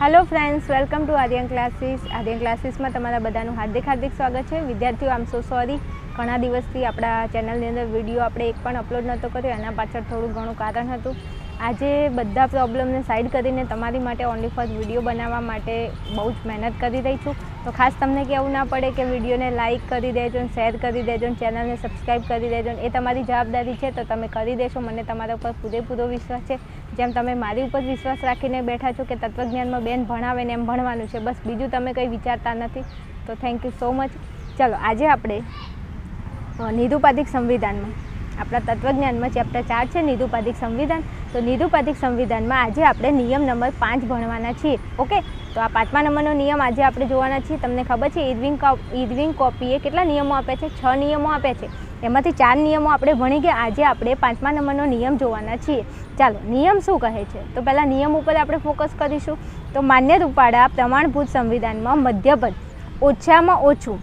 Hello friends welcome to Aryan classes Aryan ક્લાસીસમાં તમારા બધાનું હાર્દિક હાર્દિક સ્વાગત છે. વિદ્યાર્થીઓ આમ સો સોરી ઘણા દિવસથી આપણા ચેનલની અંદર વીડિયો આપણે એક પણ અપલોડ નહોતો કર્યો, એના પાછળ થોડું ઘણું કારણ હતું. આજે બધા પ્રોબ્લેમને સાઈડ કરીને તમારી માટે ઓનલી ફોર વીડિયો બનાવવા માટે બહુ જ મહેનત કરી રહી છું. તો ખાસ તમને કહેવું ના પડે કે વિડીયોને લાઇક કરી દેજો ને શેર કરી દેજો ને ચેનલને સબસ્ક્રાઈબ કરી દેજો એ તમારી જવાબદારી છે, તો તમે કરી દેશો. મને તમારા ઉપર પૂરેપૂરો વિશ્વાસ છે. જેમ તમે મારી ઉપર વિશ્વાસ રાખીને બેઠા છો કે તત્વજ્ઞાનમાં બેન ભણાવે ને એમ ભણવાનું છે, બસ બીજું તમે કંઈ વિચારતા નથી. તો થેન્ક યુ સો મચ ચલો, આજે આપણે નિરુપાધિક સંવિધાનમાં આપણા તત્વજ્ઞાનમાં ચેપ્ટર ચાર છે, નિરુપાધિક સંવિધાન. તો નિરુપાધિક સંવિધાનમાં આજે આપણે નિયમ નંબર પાંચ ભણવાના છીએ. ઓકે? તો આ પાંચમા નંબરનો નિયમ આજે આપણે જોવાના છીએ. તમને ખબર છે ઇરવિંગ ઇરવિંગ કોપીએ કેટલા નિયમો આપ્યા છે? છ નિયમો આપ્યા છે. એમાંથી ચાર નિયમો આપણે ભણી ગયા. આજે આપણે પાંચમા નંબરનો નિયમ જોવાના છીએ. ચાલો, નિયમ શું કહે છે? તો પહેલાં નિયમ ઉપર આપણે ફોકસ કરીશું. તો માન્ય રૂપાળા પ્રમાણભૂત સંવિધાનમાં મધ્યપદ ઓછામાં ઓછું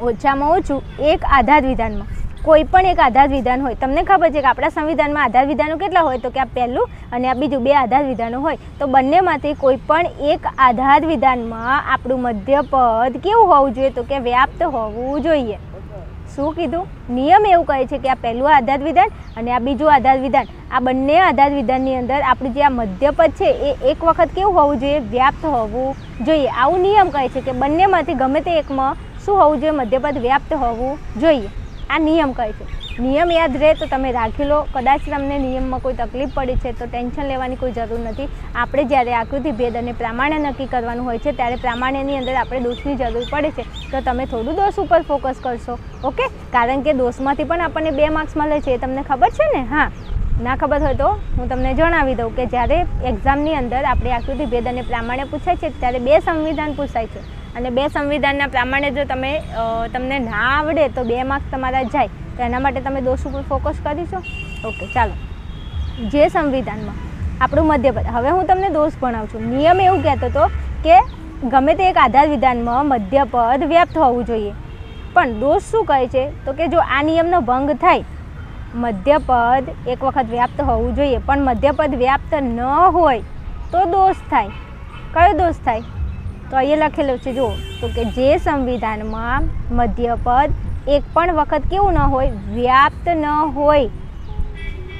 ઓછામાં ઓછું એક આધાર વિધાનમાં કોઈ પણ એક આધાર વિધાન હોય, તમને ખબર છે કે આપણા સંવિધાનમાં આધાર વિધાનો કેટલા હોય? તો કે આ પહેલું અને આ બીજું બે આધાર વિધાનો હોય. તો બંનેમાંથી કોઈ પણ એક આધાર વિધાનમાં આપણું મધ્યપદ કેવું હોવું જોઈએ? તો કે વ્યાપ્ત હોવું જોઈએ. શું કીધું? નિયમ એવું કહે છે કે આ પહેલું આધાર વિધાન અને આ બીજું આધાર વિધાન. આ બંને આધાર વિધાનની અંદર આપણું જે આ મધ્યપદ છે, એ એક વખત કેવું હોવું જોઈએ? વ્યાપ્ત હોવું જોઈએ. આવું નિયમ કહે છે કે બંનેમાંથી ગમે તે એકમાં શું હોવું જોઈએ? મધ્યપદ વ્યાપ્ત હોવું જોઈએ. આ નિયમ કહે છે. નિયમ યાદ રહે તો તમે રાખી લો. કદાચ તમને નિયમમાં કોઈ તકલીફ પડી છે તો ટેન્શન લેવાની કોઈ જરૂર નથી. આપણે જ્યારે આકૃતિ ભેદ અને પ્રામાણ્ય નક્કી કરવાનું હોય છે ત્યારે પ્રામાણ્યની અંદર આપણે દોષની જરૂર પડે છે. તો તમે થોડું દોષ ઉપર ફોકસ કરશો. ઓકે? કારણ કે દોષમાંથી પણ આપણને બે માર્ક્સ મળે છે. એ તમને ખબર છે ને? હા. ના ખબર હોય તો હું તમને જણાવી દઉં કે જ્યારે એક્ઝામની અંદર આપણે આકૃતિ ભેદ અને પ્રામાણ્ય પૂછાય છે ત્યારે બે સંવિધાન પૂછાય છે. અને બે સંવિધાનના પ્રમાણે જો તમે તમને ના આવડે તો બે માર્ક તમારા જાય, તો એના માટે તમે દોષ ઉપર ફોકસ કરીશો ઓકે, ચાલો. જે સંવિધાનમાં, આપણું મધ્યપદ હવે હું તમને દોષ ભણાવું છું. નિયમ એવું કહેતો હતો કે ગમે તે એક આધાર વિધાનમાં મધ્યપદ વ્યાપ્ત હોવું જોઈએ. પણ દોષ શું કહે છે? તો કે જો આ નિયમનો ભંગ થાય, મધ્યપદ એક વખત વ્યાપ્ત હોવું જોઈએ. પણ મધ્યપદ વ્યાપ્ત ન હોય તો દોષ થાય. કયો દોષ થાય? તો અહીંયા લખેલું છે, જુઓ. તો કે જે સંવિધાનમાં મધ્યપદ એક પણ વખત કેવું ન હોય, વ્યાપ્ત ન હોય,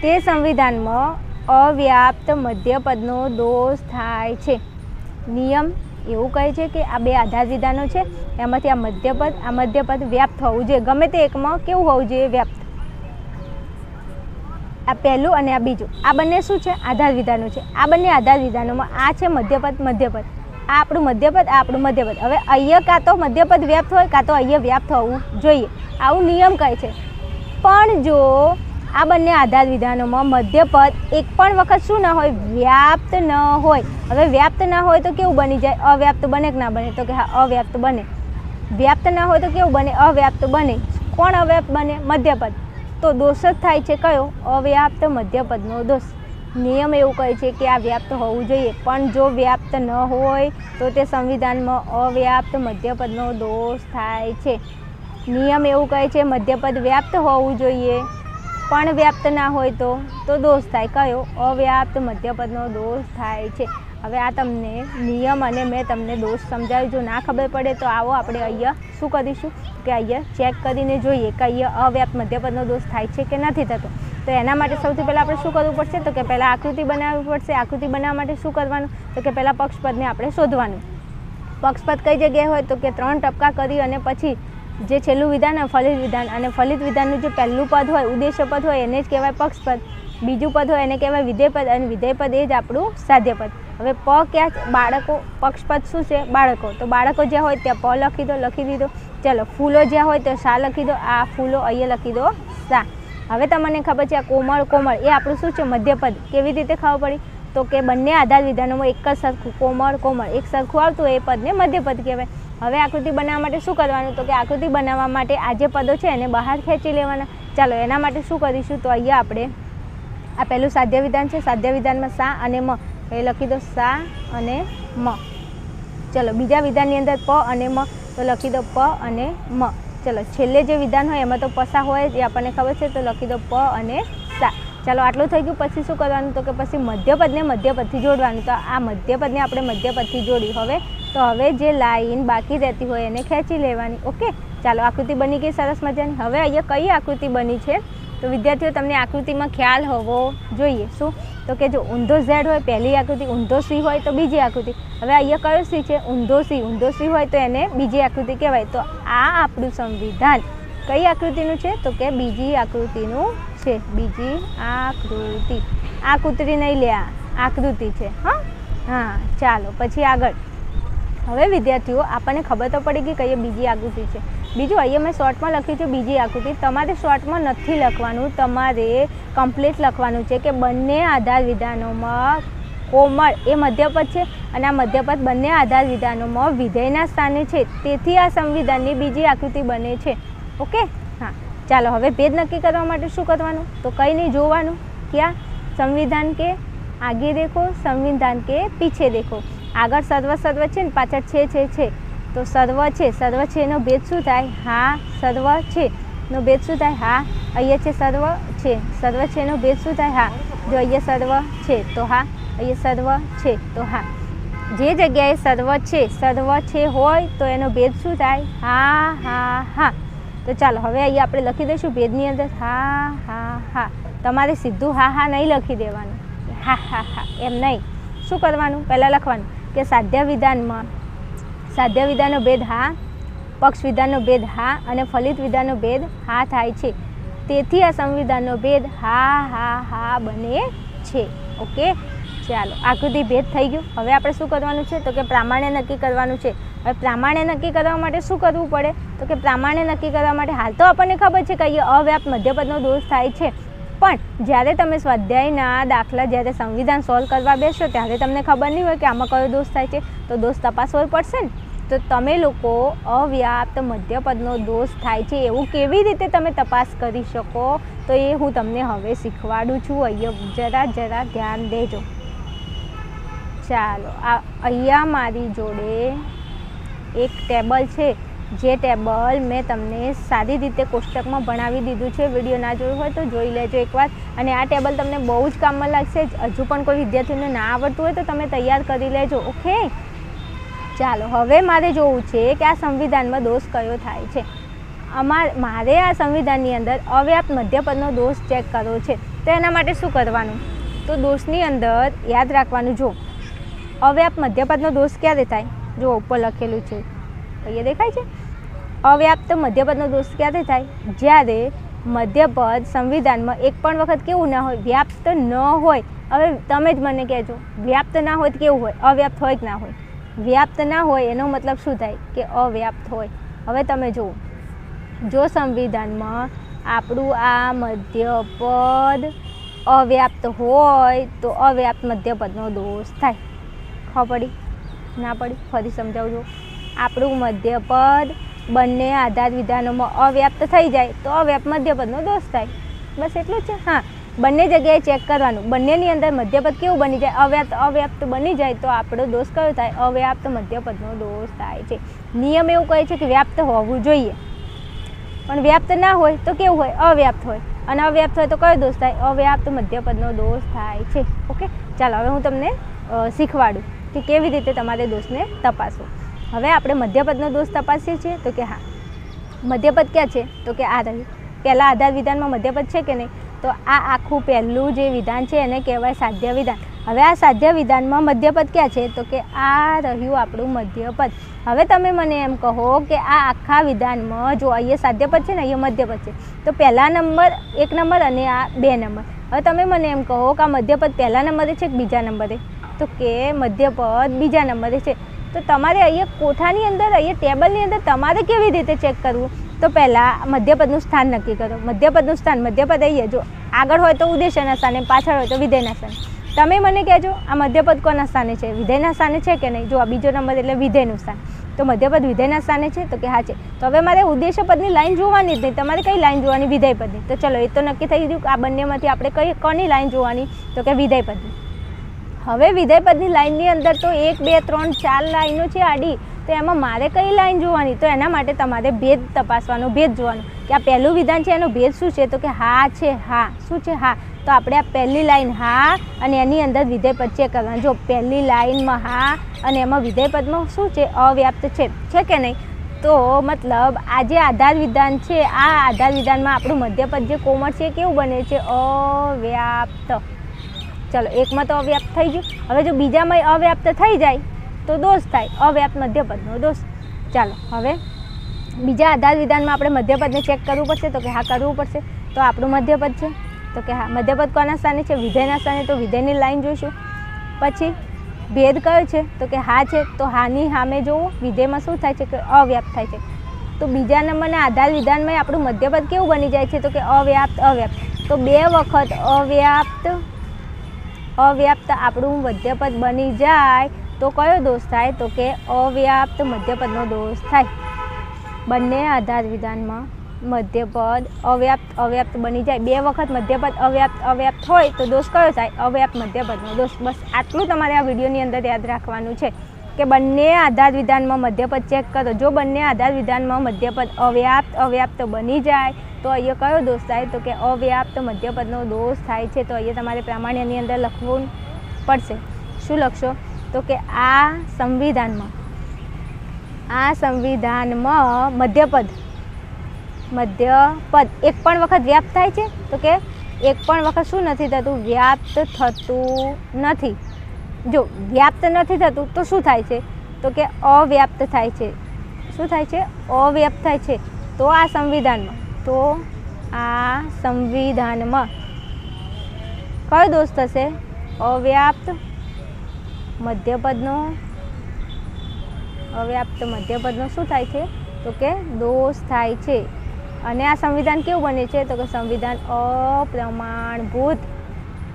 તે સંવિધાનમાં અવ્યાપ્ત મધ્યપદનો દોષ થાય છે. નિયમ એવું કહે છે કે આ બે આધાર વિધાનો છે, એમાંથી આ મધ્યપદ આ મધ્યપદ વ્યાપ્ત હોવું જોઈએ. ગમે તે એકમાં કેવું હોવું જોઈએ વ્યાપ્ત? આ પહેલું અને આ બીજું. આ બંને શું છે? આધાર વિધાનો છે. આ બંને આધાર વિધાનોમાં આ છે મધ્યપદ મધ્યપદ. આ આપણું મધ્યપદ આ આપણું મધ્યપદ. હવે અહીંયા કાં તો મધ્યપદ વ્યાપ્ત હોય કાં તો અહીંયા વ્યાપ્ત હોવું જોઈએ. આવું નિયમ કહે છે. પણ જો આ બંને આધાર વિધાનોમાં મધ્યપદ એક પણ વખત શું ના હોય, વ્યાપ્ત ન હોય. હવે વ્યાપ્ત ના હોય તો કેવું બની જાય? અવ્યાપ્ત બને કે ના બને? તો કે હા, અવ્યાપ્ત બને. વ્યાપ્ત ના હોય તો કેવું બને? અવ્યાપ્ત બને. કોણ અવ્યાપ્ત બને? મધ્યપદ. તો દોષ જ થાય છે કયો? અવ્યાપ્ત મધ્યપદનો દોષ. નિયમ એવું કહે છે કે આ વ્યાપ્ત હોવું જોઈએ. પણ જો વ્યાપ્ત ન હોય, તો તે સંવિધાનમાં અવ્યાપ્ત મધ્યપદનો દોષ થાય છે. નિયમ એવું કહે છે, મધ્યપદ વ્યાપ્ત હોવું જોઈએ. પણ વ્યાપ્ત ના હોય તો તો દોષ થાય. કયો? અવ્યાપ્ત મધ્યપદનો દોષ થાય છે. હવે આ તમને નિયમ અને મેં તમને દોષ સમજાવ્યું જો ના ખબર પડે તો આવો આપણે અહીંયા શું કરીશું? કે અહીંયા ચેક કરીને જોઈએ કે અહીંયા અવ્યાપ્ત મધ્યપદનો દોષ થાય છે કે નથી થતો. તો એના માટે સૌથી પહેલાં આપણે શું કરવું પડશે? તો કે પહેલાં આકૃતિ બનાવવી પડશે. આકૃતિ બનાવવા માટે શું કરવાનું? તો કે પહેલાં પક્ષપદને આપણે શોધવાનું. પક્ષપદ કઈ જગ્યાએ હોય? તો કે ત્રણ ટપકા કરી અને પછી જે છેલ્લું વિધાન હોય ફલિત વિધાન. અને ફલિત વિધાનનું જે પહેલું પદ હોય, ઉદ્દેશ્ય પદ હોય, એને જ કહેવાય પક્ષપદ બીજું પદ હોય, એને કહેવાય વિધેયપદ. અને વિધેયપદ એ જ આપણું સાધ્યપદ. હવે પ ક્યાં? બાળકો પક્ષપદ શું છે? બાળકો. તો બાળકો જ્યાં હોય ત્યાં પ લખી દો, લખી દીધો. ચલો, ફૂલો જ્યાં હોય તો શા લખી દો? આ ફૂલો અહીંયા લખી દો. શા? હવે તમને ખબર છે આ કોમળ કોમળ, એ આપણું શું છે? મધ્યપદ. કેવી રીતે ખબર પડી? તો કે બંને આધાર વિધાનોમાં એક જ સરખું કોમળ કોમળ. એક સરખું આવતું એ પદને મધ્યપદ કહેવાય. હવે આકૃતિ બનાવવા માટે શું કરવાનું? તો કે આકૃતિ બનાવવા માટે આ જે પદો છે એને બહાર ખેંચી લેવાના. ચાલો, એના માટે શું કરીશું? તો અહીંયા આપણે આ પહેલું સાધ્ય વિધાન છે. સાધ્ય વિધાનમાં સા અને મ. એ લખી દો સા અને મ. ચલો, બીજા વિધાનની અંદર પ અને મ. તો લખી દો પ અને મ. ચલો, છેલ્લે જે વિધાન હોય એમાં તો પસા હોય એ આપણને ખબર છે, તો લખી દો પ અને સા. ચાલો, આટલું થઈ ગયું, પછી શું કરવાનું? તો કે પછી મધ્યપદને મધ્યપદથી જોડવાનું. તો આ મધ્યપદને આપણે મધ્યપદથી જોડ્યું. હવે, તો હવે જે લાઈન બાકી રહેતી હોય એને ખેંચી લેવાની. ઓકે? ચાલો, આકૃતિ બની ગઈ, સરસ મજાની. હવે અહીંયા કઈ આકૃતિ બની છે? તો વિદ્યાર્થીઓ, તમને આકૃતિમાં ખ્યાલ હોવો જોઈએ. શું? તો કે જો ઊંધો ઝેડ હોય, પહેલી આકૃતિ ઊંધો સી હોય, તો બીજી આકૃતિ. હવે અહીંયા કયો સી છે? ઊંધો સી. ઊંધો સી હોય તો એને બીજી આકૃતિ કહેવાય. તો આ આપણું સંવિધાન. કઈ આકૃતિનું છે? તો કે બીજી આકૃતિનું છે. બીજી આકૃતિ. આ કૂતરી નહીં લે આકૃતિ છે, હા? હા, ચાલો, પછી આગળ. હવે વિદ્યાર્થીઓ, આપણને ખબર તો પડી ગઈ કઈ બીજી આકૃતિ છે. બીજું અહીંયા મેં શોર્ટમાં લખ્યું છે બીજી આકૃતિ. તમારે શોર્ટમાં નથી લખવાનું, તમારે કમ્પ્લીટ લખવાનું છે કે બંને આધાર વિધાનોમાં કોમળ એ મધ્યપદ છે અને આ મધ્યપદ બંને આધાર વિધાનોમાં વિધેયના સ્થાને છે. તેથી આ સંવિધાનની બીજી આકૃતિ બને છે. ઓકે? હા. ચાલો, હવે ભેદ નક્કી કરવા માટે શું કરવાનું? તો કંઈ નહીં, જોવાનું ક્યાં? સંવિધાન કે આગે દેખો, સંવિધાન કે પીછે દેખો. આગળ સર્વ સર્વ છે ને, પાછળ છે છે છે. તો સર્વ છે. સર્વ છે એનો ભેદ શું થાય? હા, સર્વ છે. નો ભેદ શું થાય? હા, અહીંયા છે સર્વ છે. સર્વ છે એનો ભેદ શું થાય? હા, જો અહીંયા સર્વ છે, તો હા, અહીંયા સર્વ છે, તો હા. જે જગ્યાએ સર્વ છે સર્વ છે હોય, તો એનો ભેદ શું થાય? હા હા હા. તો ચાલો, હવે અહીંયા આપણે લખી દઈશું ભેદની અંદર. હા હા હા. તમારે સીધું હા હા નહીં લખી દેવાનું. હા હા હા. એમ નહીં. શું કરવાનું? પહેલાં લખવાનું કે સાધ્ય વિધાનમાં સાધ્ય વિધાનો ભેદ હા પક્ષ વિધાનનો ભેદ હા અને ફલિત વિધાનનો ભેદ હા થાય છે. તેથી આ સંવિધાનનો ભેદ હા હા હા બને છે. ઓકે? ચાલો, આકૃતિ ભેદ થઈ ગયું. હવે આપણે શું કરવાનું છે? તો કે પ્રામાણ્ય નક્કી કરવાનું છે. હવે પ્રામાણ્ય નક્કી કરવા માટે શું કરવું પડે? તો કે પ્રામાણ્ય નક્કી કરવા માટે હાલ તો આપણને ખબર છે કે અહીંયા અવ્યાપ્ત મધ્યપદનો દોષ થાય છે. પણ જ્યારે તમે સ્વાધ્યાયના દાખલા જ્યારે સંવિધાન સોલ્વ કરવા બેસો ત્યારે તમને ખબર નહીં હોય કે આમાં કયો દોષ થાય છે. તો દોષ તપાસવો પડશે ને. તો તમે લોકો અવ્યાપ્ત મધ્યપદનો દોષ થાય છે, એવું કેવી રીતે તમે તપાસ કરી શકો? તો એ હું તમને હવે શીખવાડું છું. અહીંયા જરા જરા ધ્યાન દેજો. ચાલો, આ અહીંયા મારી જોડે એક ટેબલ છે. જે ટેબલ મેં તમને સારી રીતે કોષ્ટકમાં ભણાવી દીધું છે. વીડિયો ના જોયું હોય તો જોઈ લેજો એકવાર. અને આ ટેબલ તમને બહુ જ કામમાં લાગશે. હજુ પણ કોઈ વિદ્યાર્થીને ના આવડતું હોય તો તમે તૈયાર કરી લેજો, ઓકે? ચાલો, હવે મારે જોવું છે કે આ સંવિધાનમાં દોષ કયો થાય છે. અમાર, મારે આ સંવિધાનની અંદર અવ્યાપ્ત મધ્યપદનો દોષ ચેક કરવો છે. તો એના માટે શું કરવાનું? તો દોષની અંદર યાદ રાખવાનું, જો, અવ્યાપ્ત મધ્યપદનો દોષ ક્યારે થાય? જો, ઉપર લખેલું છે. અહીંયા દેખાય છે? અવ્યાપ્ત મધ્યપદનો દોષ ક્યારે થાય? જ્યારે મધ્યપદ સંવિધાનમાં એક પણ વખત કેવું ના હોય, વ્યાપ્ત ન હોય. હવે તમે જ મને કહેજો, વ્યાપ્ત ના હોય તો કેવું હોય? અવ્યાપ્ત હોય કે ના હોય? વ્યાપ્ત ના હોય એનો મતલબ શું થાય? કે અવ્યાપ્ત હોય. હવે તમે જુઓ. જો સંવિધાનમાં આપણું આ મધ્યપદ અવ્યાપ્ત હોય, તો અવ્યાપ્ત મધ્યપદનો દોષ થાય. ખબર પડી? ના પડી? ફરી સમજાવજો. આપણું મધ્યપદ બંને આધાર વિધાનોમાં અવ્યાપ્ત થઈ જાય, તો અવ્યાપ્ત મધ્યપદનો દોષ થાય. બસ એટલું જ છે? હા. બંને જગ્યાએ ચેક કરવાનું. બંનેની અંદર મધ્યપદ કેવું બની જાય? અવ્યાપ્ત અવ્યાપ્ત બની જાય તો આપણો દોષ કયો થાય? અવ્યાપ્ત મધ્યપદનો દોષ થાય છે. નિયમ એવું કહે છે કે વ્યાપ્ત હોવું જોઈએ. પણ વ્યાપ્ત ના હોય તો કેવું હોય? અવ્યાપ્ત હોય. અને અવ્યાપ્ત હોય તો કયો દોષ થાય? અવ્યાપ્ત મધ્યપદનો દોષ થાય છે. ઓકે? ચાલો, હવે હું તમને શીખવાડું કે કેવી રીતે તમારે દોષને તપાસો હવે આપણે મધ્યપદનો દોષ તપાસીએ છીએ તો કે હા. મધ્યપદ ક્યાં છે? તો કે આ રહ્યું પહેલાં આધાર વિધાનમાં મધ્યપદ છે કે નહીં? તો આ આખું પહેલું જે વિધાન છે એને કહેવાય સાધ્ય વિધાન. હવે આ સાધ્ય વિધાનમાં મધ્યપદ ક્યાં છે? તો કે આ રહ્યું આપણું મધ્યપદ. હવે તમે મને એમ કહો કે આ આખા વિધાનમાં જો અહીંયા સાધ્યપદ છે ને, અહીંયા મધ્યપદ છે. તો પહેલા નંબર એક નંબર અને આ બે નંબર. હવે તમે મને એમ કહો કે આ મધ્યપદ પહેલા નંબરે છે કે બીજા નંબરે? તો કે મધ્યપદ બીજા નંબરે છે. તો તમારે અહીંયા કોઠાની અંદર, અહીંયા ટેબલની અંદર તમારે કેવી રીતે ચેક કરવું? તો પહેલાં મધ્યપદનું સ્થાન નક્કી કરો. મધ્યપદનું સ્થાન, મધ્યપદ અહીંયા જો આગળ હોય તો ઉદ્દેશ્યના સ્થાને, પાછળ હોય તો વિધેયના સ્થાને. તમે મને કહેજો, આ મધ્યપદ કોના સ્થાને છે? વિધેયના સ્થાને છે કે નહીં? જો આ બીજો નંબર એટલે વિધેયનું સ્થાન. તો મધ્યપદ વિધેયના સ્થાને છે તો કે હા છે. તો હવે મારે ઉદ્દેશ્ય પદની લાઈન જોવાની જ નહીં. તમારે કઈ લાઈન જોવાની? વિધેય તો ચલો, એ તો નક્કી થઈ ગયું કે આ બંનેમાંથી આપણે કઈ, કોની લાઈન જોવાની? તો કે વિધેય પદની. હવે વિધેય પદની લાઈનની અંદર તો એક, બે, ત્રણ, ચાર લાઈનો છે આડી. તો એમાં મારે કઈ લાઈન જોવાની? તો એના માટે તમારે ભેદ તપાસવાનો, ભેદ જોવાનો. કે આ પહેલું વિધાન છે, એનો ભેદ શું છે? તો કે હા છે, હા. શું છે? હા. તો આપણે આ પહેલી લાઈન હા અને એની અંદર વિધેયપદ ચેક કરવાનું. જો પહેલી લાઈનમાં હા અને એમાં વિધેયપદમાં શું છે? અવ્યાપ્ત છે. છે કે નહીં? તો મતલબ આ જે આધાર વિધાન છે. આ આધાર વિધાનમાં આપણું મધ્યપદ જે કોમળ છે કેવું બને છે? અવ્યાપ્ત. ચલો, એકમાં તો અવ્યાપ્ત થઈ ગયું. હવે જો બીજામાં અવ્યાપ્ત થઈ જાય તો દોષ થાય. અવ્યાપ્ત મધ્યપદનો દોષ. ચાલો, હવે બીજા આધાર વિધાનમાં આપણે મધ્યપદને ચેક કરવું પડશે. તો કે હા, કરવું પડશે. તો આપણું મધ્યપદ છે. તો કે હા, મધ્યપદ કોના સ્થાને છે? વિધેયના સ્થાને. તો વિધેયની લાઈન જોઈશું. પછી ભેદ કયો છે? તો કે હા છે. તો હાની સામે જોવું. વિધેયમાં શું થાય છે? કે અવ્યાપ્ત થાય છે. તો બીજા નંબરના આધાર વિધાનમાં આપણું મધ્યપદ કેવું બની જાય છે? તો કે અવ્યાપ્ત અવ્યાપ્ત. તો બે વખત અવ્યાપ્ત અવ્યાપ્ત આપણું મધ્યપદ બની જાય. તો કયો દોષ થાય? તો કે અવ્યાપ્ત મધ્યપદનો દોષ થાય. બંને આધાર વિધાનમાં મધ્યપદ અવ્યાપ્ત અવ્યાપ્ત બની જાય. બે વખત મધ્યપદ અવ્યાપ્ત અવ્યાપ્ત હોય તો દોષ કયો થાય? અવ્યાપ્ત મધ્યપદનો દોષ. બસ આટલું તમારે આ વિડીયોની અંદર યાદ રાખવાનું છે કે બંને આધાર વિધાનમાં મધ્યપદ ચેક કરો. જો બંને આધાર વિધાનમાં મધ્યપદ અવ્યાપ્ત અવ્યાપ્ત બની જાય, તો અહીંયા કયો દોષ થાય? તો કે અવ્યાપ્ત મધ્યપદનો દોષ થાય છે. તો અહીંયા તમારે પ્રામાણ્યની અંદર લખવું પડશે. શું લખશો? તો કે આ સંવિધાનમાં આ સંવિધાનમાં મધ્યપદ મધ્યપદ, એક પણ વખત વ્યાપ્ત થાય છે? તો કે એક પણ વખત શું નથી થતું? વ્યાપ્ત થતું નથી. જો વ્યાપ્ત નથી થતું, તો શું થાય છે? તો કે અવ્યાપ્ત થાય છે. શું થાય છે? અવ્યાપ્ત થાય છે. તો આ સંવિધાનમાં, તો આ સંવિધાનમાં. કયો દોષ થશે? અવ્યાપ્ત મધ્યપદનો અવ્યાપ્ત મધ્યપદનો શું થાય છે? તો કે દોષ થાય છે. અને આ સંવિધાન કેવું બને છે? તો કે સંવિધાન અપ્રમાણભૂત.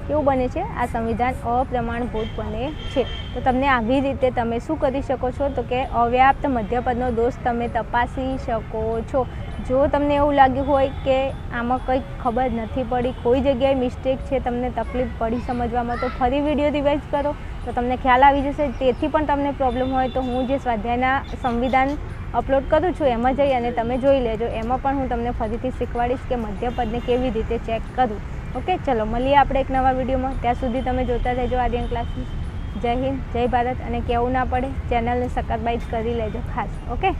કેવું બને છે? આ સંવિધાન અપ્રમાણભૂત બને છે. તો તમને આવી રીતે તમે શું કરી શકો છો? તો કે અવ્યાપ્ત મધ્યપદનો દોષ તમે તપાસી શકો છો. જો તમને એવું લાગ્યું હોય કે આમાં કંઈક ખબર નથી પડી, કોઈ જગ્યાએ મિસ્ટેક છે, તમને તકલીફ પડી સમજવામાં, તો ફરી વીડિયો રિવાઇઝ કરો. તો તમને ખ્યાલ આવી જશે, તેથી પણ તમને પ્રોબ્લેમ હોય તો હું જે સ્વાધ્યાયના સંવિધાન અપલોડ કરું છું, એમાં જઈ અને તમે જોઈ લેજો. એમાં પણ હું તમને ફરીથી શીખવાડીશ કે મધ્યપદને કેવી રીતે ચેક કરવું ઓકે ચલો, મળીએ આપણે એક નવા વિડીયોમાં ત્યાં સુધી તમે જોતા રહેજો આર્યન ક્લાસીસ. જય હિન્દ, જય ભારત અને કેવું ના પડે, ચેનલને સબસ્ક્રાઈબ કરી લેજો ખાસ. ઓકે